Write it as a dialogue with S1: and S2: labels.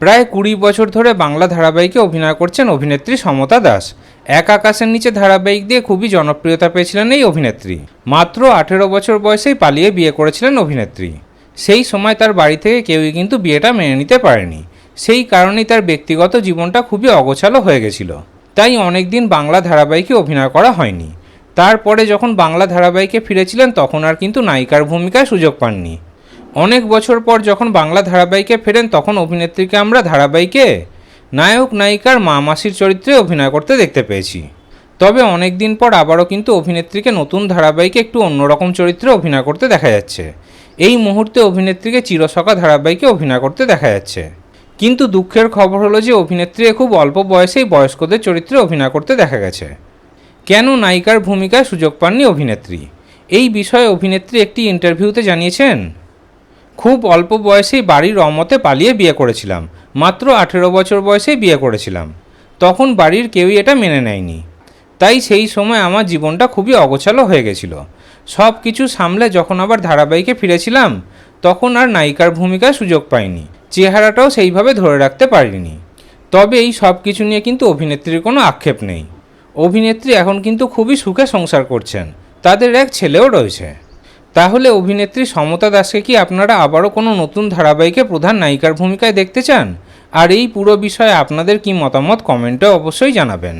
S1: প্রায় কুড়ি বছর ধরে বাংলা ধারাবাহিকে অভিনয় করছেন অভিনেত্রী সমতা দাস। এক আকাশের নিচে ধারাবাহিক দিয়ে খুবই জনপ্রিয়তা পেয়েছিলেন এই অভিনেত্রী। মাত্র আঠেরো বছর বয়সেই পালিয়ে বিয়ে করেছিলেন অভিনেত্রী। সেই সময় তার বাড়ি থেকে কেউই কিন্তু বিয়েটা মেনে নিতে পারেনি। সেই কারণেই তার ব্যক্তিগত জীবনটা খুবই অগোছালো হয়ে গেছিল। তাই অনেকদিন বাংলা ধারাবাহিকে অভিনয় করা হয়নি। তারপরে যখন বাংলা ধারাবাহিকে ফিরেছিলেন, তখন আর কিন্তু নায়িকার ভূমিকায় সুযোগ পাননি। অনেক বছর পর যখন বাংলা ধারাবাহিকে ফেরেন, তখন অভিনেত্রীকে আমরা ধারাবাহিকে নায়ক, নায়িকার মা মাসির চরিত্রে অভিনয় করতে দেখতে পেয়েছি। তবে অনেক দিন পর আবারও কিন্তু অভিনেত্রীকে নতুন ধারাবাহিকে একটু অন্যরকম চরিত্রে অভিনয় করতে দেখা যাচ্ছে। এই মুহূর্তে অভিনেত্রীকে চিরসখা ধারাবাহিকে অভিনয় করতে দেখা যাচ্ছে। কিন্তু দুঃখের খবর হলো যে অভিনেত্রীকে খুব অল্প বয়সেই বয়স্কদের চরিত্রে অভিনয় করতে দেখা গেছে। কেন নায়িকার ভূমিকায় সুযোগ পাননি অভিনেত্রী? এই বিষয়ে অভিনেত্রী একটি ইন্টারভিউতে জানিয়েছেন খুব অল্প বয়সেই বাড়ির অমতে পালিয়ে বিয়ে করেছিলাম। মাত্র আঠেরো বছর বয়সেই বিয়ে করেছিলাম। তখন বাড়ির কেউই এটা মেনে নেয়নি। তাই সেই সময় আমার জীবনটা খুবই অগোছালো হয়ে গেছিল। সব কিছু সামলে যখন আবার ধারাবাহিকে ফিরেছিলাম, তখন আর নায়িকার ভূমিকায় সুযোগ পাইনি। চেহারাটাও সেইভাবে ধরে রাখতে পারিনি। তবে এই সব কিছু নিয়ে কিন্তু অভিনেত্রীর কোনো আক্ষেপ নেই। অভিনেত্রী এখন কিন্তু খুবই সুখে সংসার করছেন। তাদের এক ছেলেও রয়েছে। তাহলে অভিনেত্রী সমতা দাসকে কি আপনারা আবারও কোনো নতুন ধারাবাহিকে প্রধান নায়িকার ভূমিকায় দেখতে চান? আর এই পুরো বিষয়ে আপনাদের কি মতামত কমেন্টে অবশ্যই জানাবেন।